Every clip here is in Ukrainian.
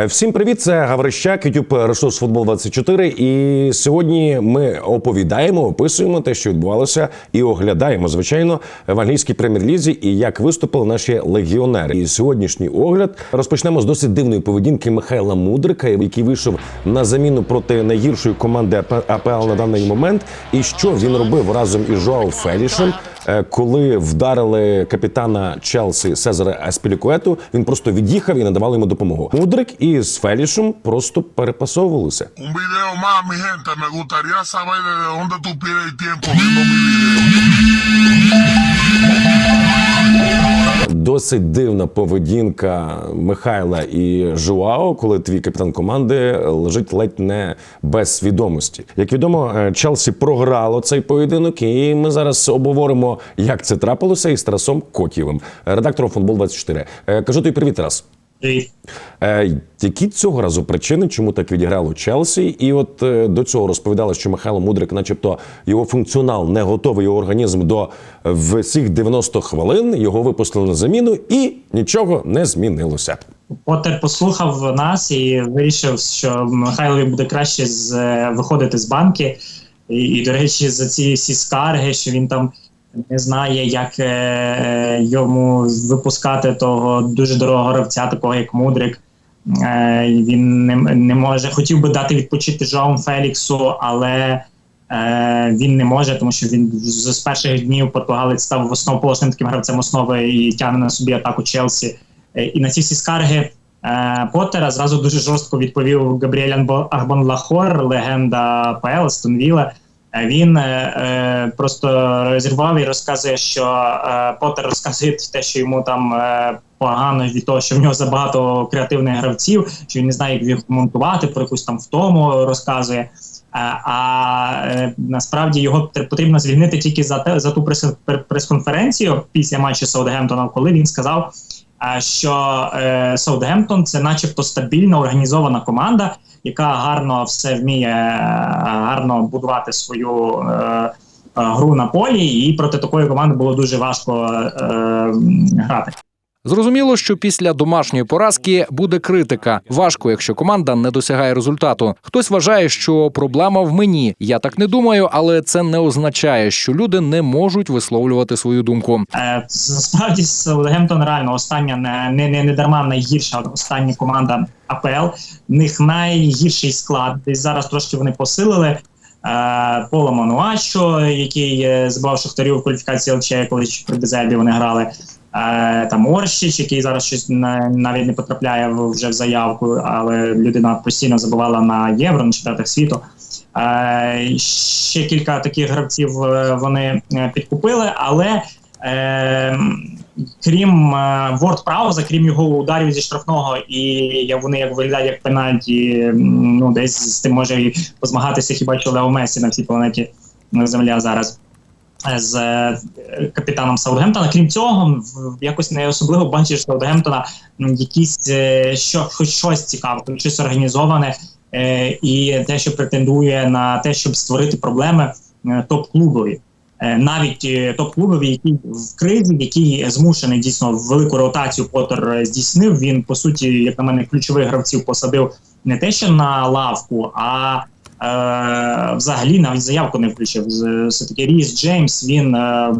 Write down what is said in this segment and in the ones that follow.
Е, Всім привіт, це Гаврищак, YouTube ресурс Футбол 24 І сьогодні ми оповідаємо, описуємо те, що відбувалося, і оглядаємо, звичайно, в англійській прем'єр-лізі і як виступили наші легіонери. І сьогоднішній огляд розпочнемо з досить дивної поведінки Михайла Мудрика, який вийшов на заміну проти найгіршої команди АП- АПЛ на даний момент. І що він робив разом із Жоао Фелішем, е, коли вдарили капітана Челсі Сезара Еспілікуету, він просто від'їхав і надавали йому допомогу. Мудрик із Фелішем просто перепасовувалися. Un video más, mi gente. Me gustaría saber de dónde tú pierdes tiempo viendo mi video. Досить дивна поведінка Михайла і Жуао, коли твій капітан команди лежить ледь не без свідомості. Як відомо, е, Челсі програло цей поєдинок, і ми зараз обговоримо, як це трапилося із Тарасом Котєвим, редактором футбол 24 Е, Кажу тобі привіт, Тарас. Е, які цього разу причини, чому так відіграло Челсі? І от е, до цього розповідали, що Михайло Мудрик, начебто, його функціонал не готовий, його організм до всіх 90 хвилин. Його випустили на заміну, і нічого не змінилося. Поттер послухав нас і вирішив, що Михайлові буде краще з, е, виходити з банки. І, і, до речі, за ці всі скарги, що він там не знає, як е, йому випускати того дуже дорогого гравця, такого як Мудрик. Е, він не, не може. Хотів би дати відпочити Жоаум Феліксу, але е, він не може, тому що він з, з перших днів португалець став основоположним таким гравцем основи і тягне на собі атаку Челсі. Е, І на ці всі скарги е, Поттера зразу дуже жорстко відповів Габріель Анбо- Агбонлахор, легенда ПЛ. Е, Він е, е, просто розірвав і розказує, що е, Поттер розказує те, що йому там е, погано від того, що в нього забагато креативних гравців, що він не знає, як їх монтувати, про якусь там втому розказує. Е, А е, насправді його потрібно звільнити тільки за те за ту прес-конференцію після матчу Саутгемптона, коли він сказав, е, що е, Саутгемптон це, начебто, стабільна організована команда, яка гарно все вміє е, гарно будувати свою е, гру на полі, і проти такої команди було дуже важко грати. Зрозуміло, що після домашньої поразки буде критика. Важко, якщо команда не досягає результату. Хтось вважає, що проблема в мені. Я так не думаю, але це не означає, що люди не можуть висловлювати свою думку. Е, Насправді Саутгемптон реально остання не, не, не, дарма найгірша остання команда АПЛ. В них найгірший склад. Десь зараз трошки вони посилили. Е, Пола Мануачо, який е, збивав Шахтарів у кваліфікації ЛЧ, коли ще при Дезельбі вони грали. Е, там Орщич, який зараз щось на- навіть не потрапляє вже в заявку, але людина постійно забивала на євро на чемпіонатах світу. Е, ще кілька таких гравців е, вони підкупили, але крім Ворд Прауза, крім його ударів зі штрафного, і вони як виглядають як пенальті, ну десь з тим може і позмагатися хіба що Лео Месі на всій планеті Земля зараз. З е, капітаном Саутгемптона. Крім цього, якось не особливо бачиш Саутгемптона якісь е, що, хоч щось цікаве, щось організоване, е, і те, що претендує на те, щоб створити проблеми топ-клубові. Навіть е, топ-клубові, які в кризі, який змушений дійсно велику ротацію Поттер здійснив. Він по суті, як на мене, ключових гравців посадив не те, що на лавку, а взагалі навіть заявку не включив. Все таки Ріс Джеймс він е,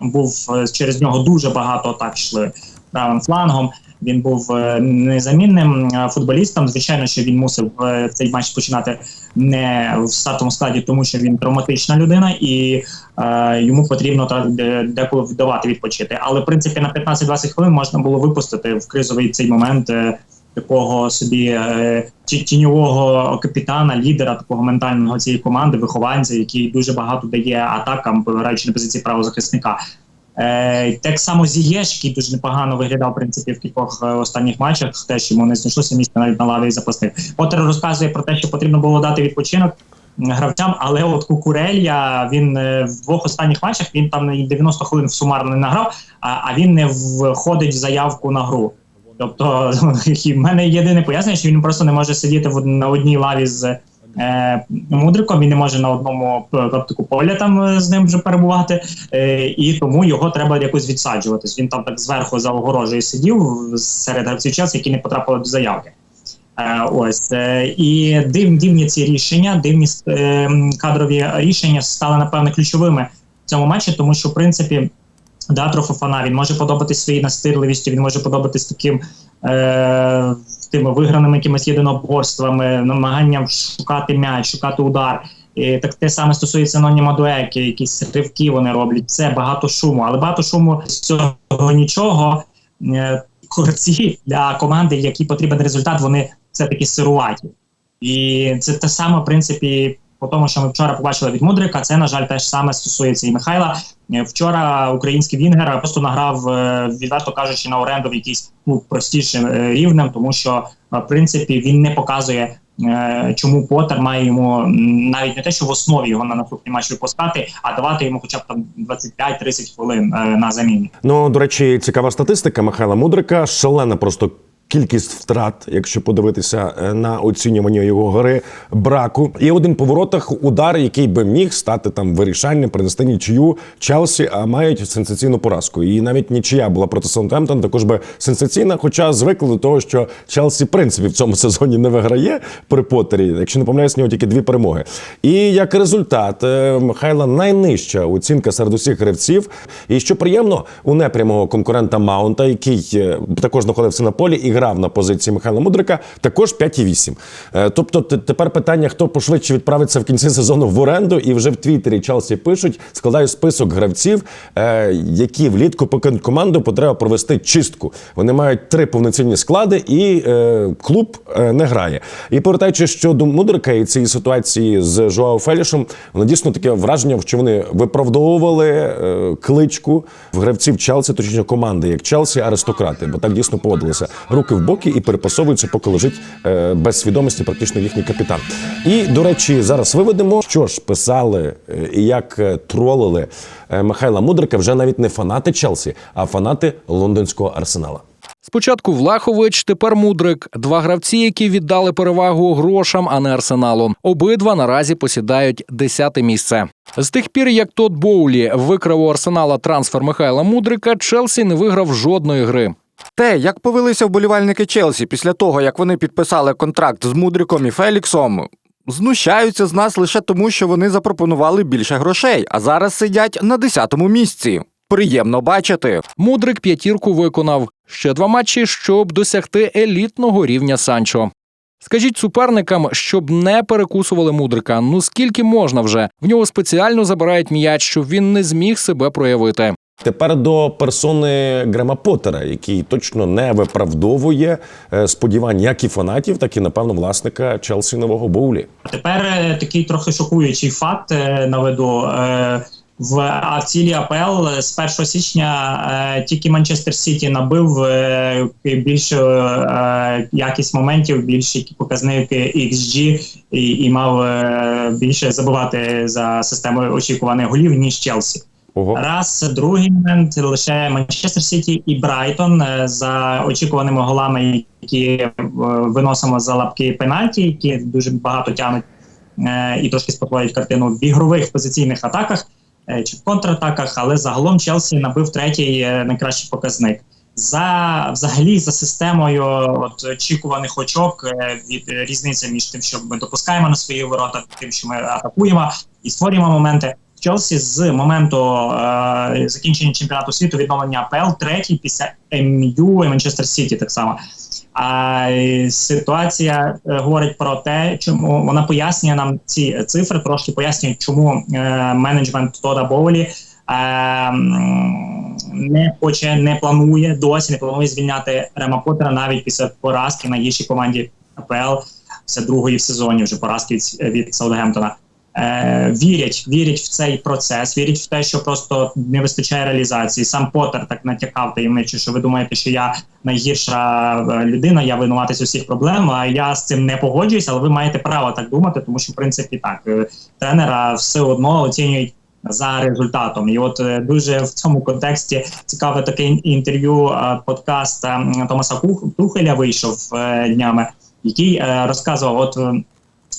був е, через нього дуже багато атак йшли правим флангом. Він був е, незамінним е, футболістом. Звичайно, що він мусив е, цей матч починати не в стартовому складі, тому що він травматична людина, і е, йому потрібно так деколи віддавати відпочити. Але в принципі на 15-20 хвилин можна було випустити в кризовий цей момент. е, Такого собі е, тіньового капітана, лідера такого ментального цієї команди, вихованця, який дуже багато дає атакам, граючи на позиції правозахисника. Е, так само Зієш, який дуже непогано виглядав в принципі в кількох е, останніх матчах. Теж йому не знайшлося місця навіть на лаві запасних. Поттер розказує про те, що потрібно було дати відпочинок гравцям, але от Кукурелья він в двох останніх матчах він там і 90 хвилин сумарно не награв, а він не входить в заявку на гру. Тобто, в мене єдине пояснення, що він просто не може сидіти в на одній лаві з е, мудриком, він не може на одному п- тобто, поля там е, з ним вже перебувати, е, і тому його треба якось відсаджуватись. Він там так зверху за огорожею сидів серед гравців Челсі, які не потрапили до заявки. Е, ось е, і див, дивні ці рішення, дивні е, кадрові рішення стали напевно ключовими в цьому матчі, тому що в принципі. Датро Фофана, він може подобатись своєю настирливістю, він може подобатись таким е, тими виграними якимись єдиноборствами, намаганням шукати м'яч, шукати удар. І так те саме стосується Ноні Мадуеки, якісь ривки вони роблять. Це багато шуму, але багато шуму з цього нічого. Е, Корці для команди, якій потрібен результат, вони все таки сируваті. І це те саме, в принципі, по тому, що ми вчора побачили від Мудрика, це, на жаль, теж саме стосується і Михайла. Е, Вчора український Вінгер просто награв, е, відверто кажучи, на оренду в якийсь ну, простішим е, рівнем, тому що, в принципі, він не показує, чому Поттер має йому навіть не те, що в основі його на наступний матч випускати, а давати йому хоча б там 25-30 хвилин на заміні. Ну, до речі, цікава статистика Михайла Мудрика. Шалена просто. Кількість втрат, якщо подивитися е, на оцінювання його гри, браку. І один по воротах удар, який би міг стати там вирішальним, принести нічию Челсі, а мають сенсаційну поразку. І навіть нічия була проти Саутгемптон, також би сенсаційна. Хоча звикли до того, що Челсі, в принципі, в цьому сезоні не виграє при Поттері. Якщо не помиляюсь, нього тільки дві перемоги. І як результат, е, Михайла найнижча оцінка серед усіх гравців. І що приємно, у непрямого конкурента Маунта, який е, також знаходився на полі і грав на позиції Михайла Мудрика, також 5,8. Е, Тобто тепер питання, хто пошвидше відправиться в кінці сезону в оренду, і вже в Твіттері Челсі пишуть, складають список гравців, е, які влітку покинуть команду, потреба провести чистку. Вони мають три повноцінні склади, і е, клуб не грає. І повертаючись щодо Мудрика і цієї ситуації з Жоао Фелішем, воно дійсно таке враження, що вони виправдовували кличку в гравців Челсі, точніше команди, як Челсі, аристократи, бо так дійсно поводилися. Руки в боки і перепасовуються, поки лежить е, без свідомості практично їхній капітан. І до речі, зараз виведемо, що ж писали е, і як е, тролили е, Михайла Мудрика вже навіть не фанати Челсі, а фанати лондонського арсенала. Спочатку Влахович, тепер Мудрик. Два гравці, які віддали перевагу грошам, а не арсеналу. Обидва наразі посідають десяте місце. З тих пір, як Тод Боулі викрав у арсенала трансфер Михайла Мудрика, Челсі не виграв жодної гри. Те, як повелися вболівальники Челсі після того, як вони підписали контракт з Мудриком і Феліксом, знущаються з нас лише тому, що вони запропонували більше грошей, а зараз сидять на 10-му місці. Приємно бачити. Мудрик п'ятірку виконав ще два матчі, щоб досягти елітного рівня Санчо. Скажіть суперникам, щоб не перекусували мудрика. Ну скільки можна вже? В нього спеціально забирають м'яч, щоб він не зміг себе проявити. Тепер до персони Грема Поттера, який точно не виправдовує е, сподівань як і фанатів, так і напевно власника Челсі нового Боулі. Тепер е, такий трохи шокуючий факт е, наведу. В в цілій АПЛ з 1 січня е, тільки Манчестер Сіті набив е, більшу е, якість моментів, більший показник XG і, і мав е, більше забивати за системою очікуваних голів ніж Челсі. Ого. Раз другий момент лише Манчестер Сіті і Брайтон е, за очікуваними голами, які е, виносимо за лапки пенальті, які дуже багато тягнуть е, і трошки спотворюють картину в ігрових позиційних атаках чи в контратаках, але загалом Челсі набив третій найкращий показник. За взагалі за системою от, очікуваних очок від різниця між тим, що ми допускаємо на свої ворота, тим, що ми атакуємо і створюємо моменти. Челсі з моменту е, закінчення чемпіонату світу відновлення АПЛ третій після МЮ і Манчестер Сіті так само. А е, ситуація е, говорить про те, чому вона пояснює нам ці цифри, трошки пояснює, чому е, менеджмент Тода Боулі е, не хоче, не планує досі, не планує звільняти Рема Поттера навіть після поразки найгіршій команді АПЛ. Це другої в сезоні вже поразки від, від Саутгемптона. Е, вірять, вірять в цей процес, вірять в те, що просто не вистачає реалізації. Сам Поттер так натякав таємниче, що ви думаєте, що я найгірша е, людина, я винуватись усіх проблем. А я з цим не погоджуюсь, але ви маєте право так думати, тому що в принципі так е, тренера все одно оцінюють. За результатом, і от е, дуже в цьому контексті цікаве таке інтерв'ю подкаст е, Томаса Тухеля вийшов днями, який розказував, от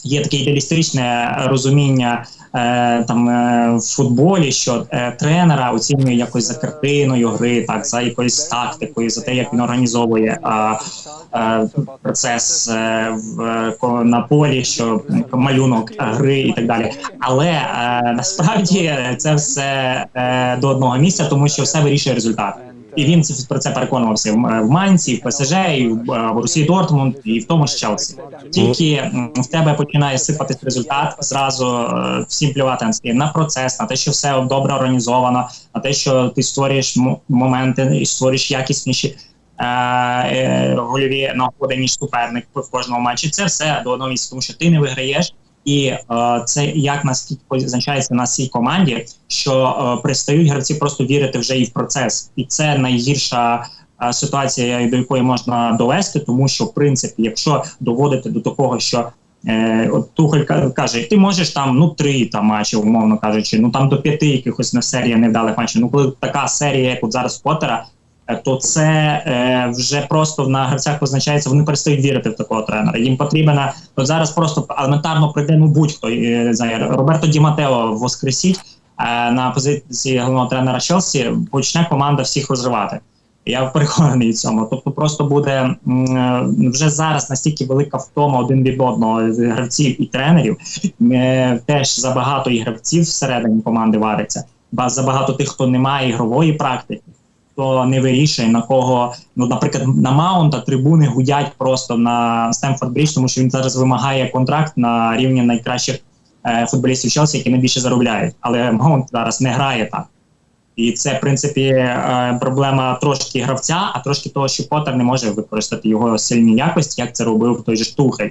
є таке ідеалістичне розуміння е, там е, в футболі, що е, тренера оцінює якось за картиною гри, так за якоюсь тактикою, за те, як він організовує е, е, процес е, в, на полі, що малюнок е, гри і так далі. Але е, насправді це все е, до одного місця, тому що все вирішує результат. І він це про це переконувався в, Манці, в ПСЖ, і в, е, в Русі Дортмунд, і в тому ж Челсі. Тільки в тебе починає сипатись результат, зразу е, всім плювати на процес, на те, що все добре організовано, на те, що ти створюєш моменти і створюєш якісніші е, е, гольові нагоди, ніж суперник в кожному матчі. Це все до одного місця, тому що ти не виграєш. І е, це як наскільки позначається на цій команді, що е, перестають гравці просто вірити вже і в процес, і це найгірша е, ситуація, до якої можна довести, тому що в принципі, якщо доводити до такого, що е, от Тухель ка- каже, ти можеш там ну три там матчі, умовно кажучи, ну там до п'яти якихось на серія невдалих матчів. Ну коли така серія, як от зараз Поттера, то це е, вже просто на гравцях позначається, вони перестають вірити в такого тренера. Їм потрібно от зараз просто елементарно прийде ну будь-хто е, не Роберто Ді Матео воскресіть е, на позиції головного тренера Челсі, почне команда всіх розривати. Я переконаний в цьому. Тобто, просто буде е, вже зараз настільки велика втома один від одного гравців і тренерів. Е, Теж забагато і гравців всередині команди вариться. Ба забагато тих, хто не має ігрової практики, хто не вирішує на кого. Ну, наприклад, на Маунта трибуни гудять просто на Стемфорд Брідж, тому що він зараз вимагає контракт на рівні найкращих е, футболістів Челсі, які найбільше заробляють. Але Маунт зараз не грає так. І це, в принципі, е, проблема трошки гравця, а трошки того, що Поттер не може використати його сильні якості, як це робив той же Штухель.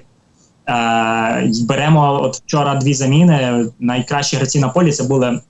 Е, беремо от вчора дві заміни. Найкращі гравці на полі це були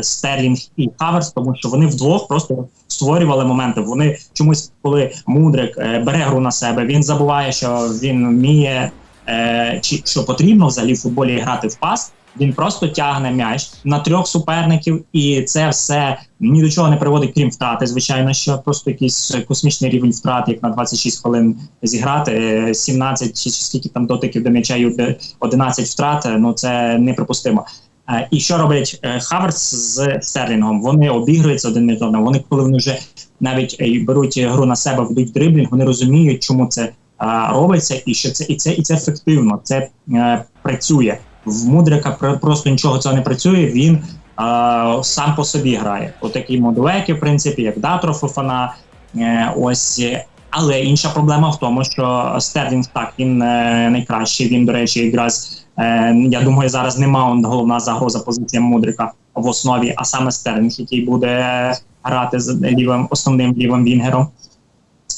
Стерлінг і Хаверс, тому що вони вдвох просто створювали моменти. Вони чомусь, коли Мудрик е, бере гру на себе, він забуває, що він вміє е, чи що потрібно взагалі в футболі грати в пас. Він просто тягне м'яч на трьох суперників, і це все ні до чого не приводить, крім втрати. Звичайно, що просто якийсь космічний рівень втрат, як на 26 хвилин зіграти, е, 17 чи скільки там дотиків до м'яча і 11 втрат. е, Ну це неприпустимо. Е, І що роблять Хаверс з Стерлінгом? Вони обігруються один між одним. Вони, коли вони вже навіть е, беруть гру на себе, ведуть дриблінг, вони розуміють, чому це е, робиться, і що це і це і це ефективно. Це працює. В Мудрика пр- просто нічого цього не працює. Він сам по собі грає. Отакі модуеки, в принципі, як Датро Фофана. Е, ось. Але інша проблема в тому, що Стерлінг так він найкращий. Він, до речі, якраз я думаю, зараз не Маунт головна загроза позиція Мудрика в основі, а саме Стерлінг, який буде грати з лівим основним лівим вінгером.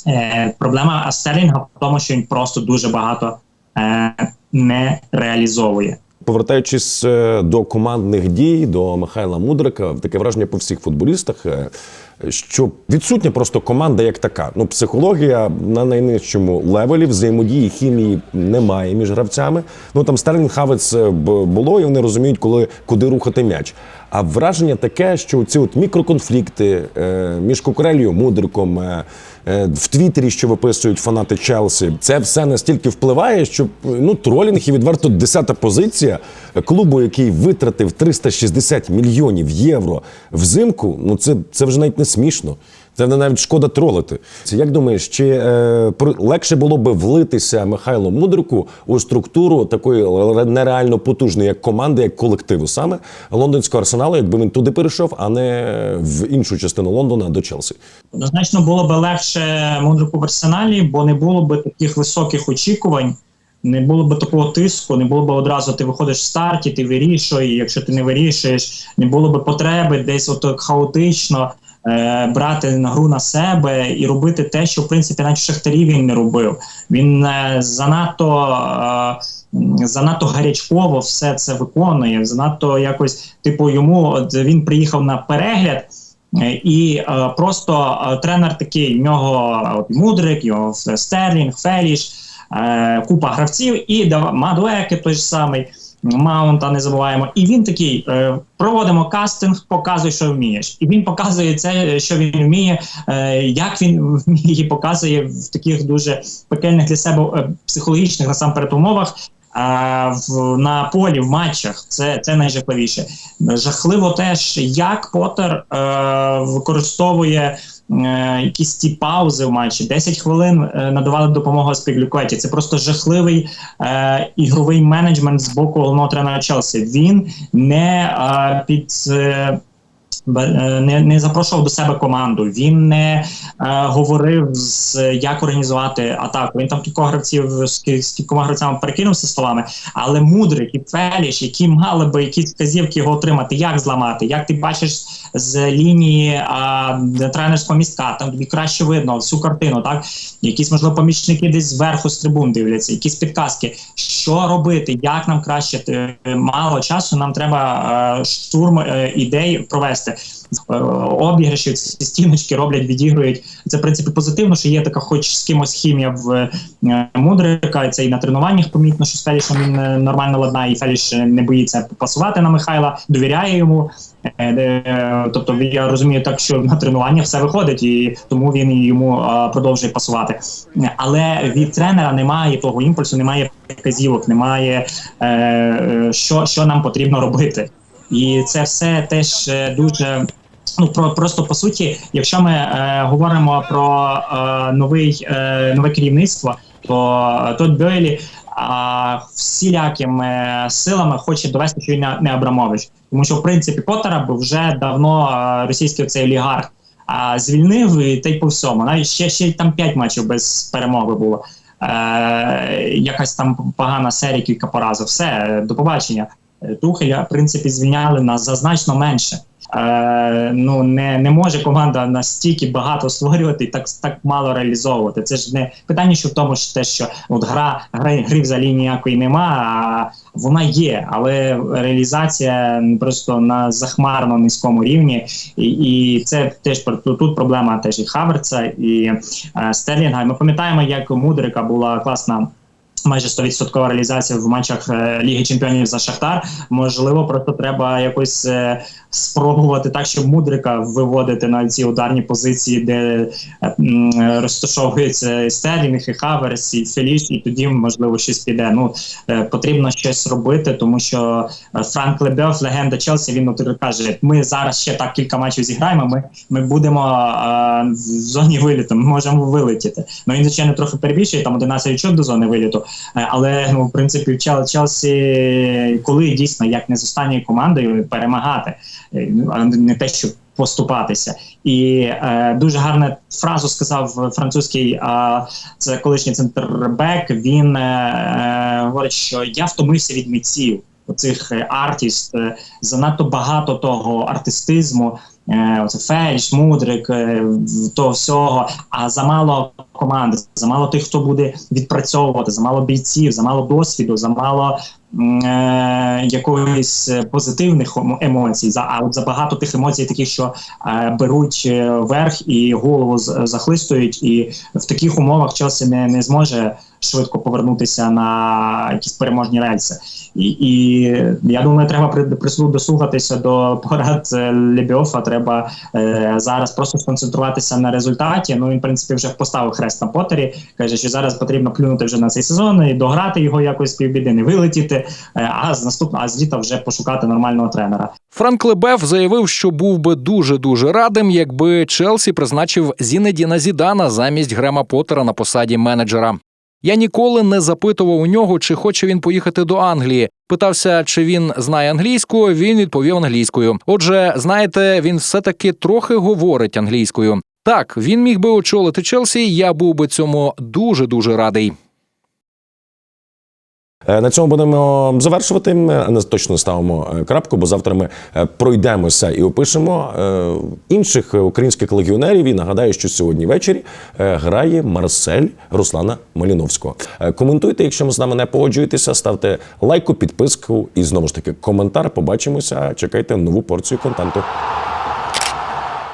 Е, проблема Стерлінга в тому, що він просто дуже багато е, не реалізовує. Повертаючись е, до командних дій, до Михайла Мудрика, таке враження по всіх футболістах, що відсутня просто команда як така. Ну, психологія на найнижчому левелі, взаємодії, хімії немає між гравцями. Ну там Стерлінг Хавець е, було, і вони розуміють, коли куди рухати м'яч. А враження таке, що ці от мікроконфлікти е, між Кукурелью, Мудриком, е, е, в Твіттері, що виписують фанати Челсі, це все настільки впливає, що ну тролінг і відверто десята позиція клубу, який витратив 360 мільйонів євро взимку. Ну це, це вже навіть не смішно. Це навіть шкода тролити. Це як думаєш, чи е, легше було би влитися Михайлу Мудрику у структуру такої нереально потужної як команди, як колективу, саме лондонського арсеналу, якби він туди перейшов, а не в іншу частину Лондона до Челсі? Однозначно було б легше мудрику в арсеналі, бо не було б таких високих очікувань, не було б такого тиску, не було б одразу ти виходиш в старті, ти вирішуєш. Якщо ти не вирішуєш, не було б потреби десь отак хаотично е, брати на гру на себе і робити те, що в принципі навіть в Шахтарі він не робив. Він е, занадто. Е, Занадто гарячково все це виконує. Занадто якось, типу, йому от він приїхав на перегляд, Е, І е, просто е, тренер такий, в нього е, от, Мудрик, його Стерлінг, Феліш, е, купа гравців, і Мадуеки той ж самий, Маунта не забуваємо. І він такий: е, проводимо кастинг, показуй, що вмієш. І він показує це, що він вміє, е, як він вміє, показує в таких дуже пекельних для себе е, психологічних насамперед умовах. в, на полі в матчах. Це, це найжахливіше. Жахливо теж, як Поттер е, використовує. Е, Якісь ті паузи в матчі 10 хвилин е, надавали допомогу Спіглюкоті. Це просто жахливий е, ігровий менеджмент з боку головного тренера Челсі. Він не е, під е, е, не, не запрошував до себе команду. Він не е, говорив з як організувати атаку. Він там кількох гравців з кількома гравцями перекинувся словами. Але мудрик і Феліш, які мали би якісь вказівки його отримати, як зламати, як ти бачиш з лінії а, тренерського містка, там тобі краще видно всю картину, так якісь можливо помічники десь зверху з трибун дивляться, якісь підказки, що робити, як нам краще Е, мало часу. Нам треба е, штурм е, ідей провести. Обіграші ці стіночки роблять, відігрують. Це в принципі позитивно, що є така, хоч з кимось хімія в мудрика. Це і на тренуваннях помітно, що з Фелішем він нормально ладнає, і Феліш не боїться пасувати на Михайла, довіряє йому. Е, Тобто я розумію так, що на тренуваннях все виходить, і тому він йому продовжує пасувати. Але від тренера немає того імпульсу, немає вказівок, немає е, що, що нам потрібно робити. І це все теж е, дуже. Ну про просто по суті, якщо ми говоримо про е, новий нове керівництво, то Тодд Бейлі а, всілякими силами хоче довести, що він не, Абрамович, тому що в принципі Поттера би вже давно а, російський цей олігарх а, звільнив і та й по всьому. Навіть ще ще там п'ять матчів без перемоги було. Е, якась там погана серія, кілька поразів. Все, до побачення. Е, Тухеля, в принципі, звільняли нас за значно менше. Е, ну не, не може команда настільки багато створювати і так так мало реалізовувати. Це ж не питання, що в тому, що те, що от гра гри, гри взагалі ніякої нема, а вона є, але реалізація просто на захмарно низькому рівні, і, і це теж тут проблема теж і Хаверца, і е, Стерлінга. Ми пам'ятаємо, як у Мудрика була класна. Майже 100% реалізація в матчах е, Ліги Чемпіонів за Шахтар. Можливо, просто треба якось е, спробувати так, щоб мудрика виводити на ці ударні позиції, де е, і Стерлінг, і Хаверс, і Феліш, і тоді можливо щось піде. Ну потрібно щось робити, тому що Франк Лебев, легенда Челсі, він каже: ми зараз ще так кілька матчів зіграємо. Ми, ми будемо е, в зоні виліту, ми можемо вилетіти. Ну він звичайно трохи перебільшує там 11 очок до зони виліту. Е, Але ну в принципі Челсі, коли дійсно як не з останньою командою перемагати, е, ну, а не те, щоб поступатися. І е, дуже гарну фразу сказав французький а, це колишній центрбек. Він е, е, говорить, що я втомився від митців. Оцих е, артіст е, занадто багато того артистизму. Е, Фельдж, Мудрик, то того всього, а замало команди, замало тих, хто буде відпрацьовувати, замало бійців, замало досвіду, замало е, якоїсь е, позитивних емоцій. За а от забагато тих емоцій, такі, що е, беруть е, верх і голову захлистують, і в таких умовах Челсі не, не зможе швидко повернутися на якісь переможні рельси. І, і я думаю, треба при, прислу- дослухатися до порад е, Лебіофа. Треба е, зараз просто сконцентруватися на результаті. Ну він в принципі вже поставив хрест на Поттері. каже, що зараз потрібно плюнути вже на цей сезон і дограти його якось півбіди, не вилетіти. Е, А з наступного а з літа вже пошукати нормального тренера. Франк Лебев заявив, що був би дуже дуже радим, якби Челсі призначив Зінедіна Зідана замість Грема Поттера на посаді менеджера. Я ніколи не запитував у нього, чи хоче він поїхати до Англії. Питався, чи він знає англійську. Він відповів англійською. Отже, знаєте, він все таки трохи говорить англійською. Так, він міг би очолити Челсі. Я був би цьому дуже дуже радий. Е, На цьому будемо завершувати. Ми не точно ставимо е, крапку, бо завтра ми е, пройдемося і опишемо е, інших українських легіонерів. І нагадаю, що сьогодні ввечері е, грає Марсель Руслана Маліновського. Е, Коментуйте, якщо ми з нами не погоджуєтеся, ставте лайку, підписку і знову ж таки коментар. Побачимося. Чекайте нову порцію контенту.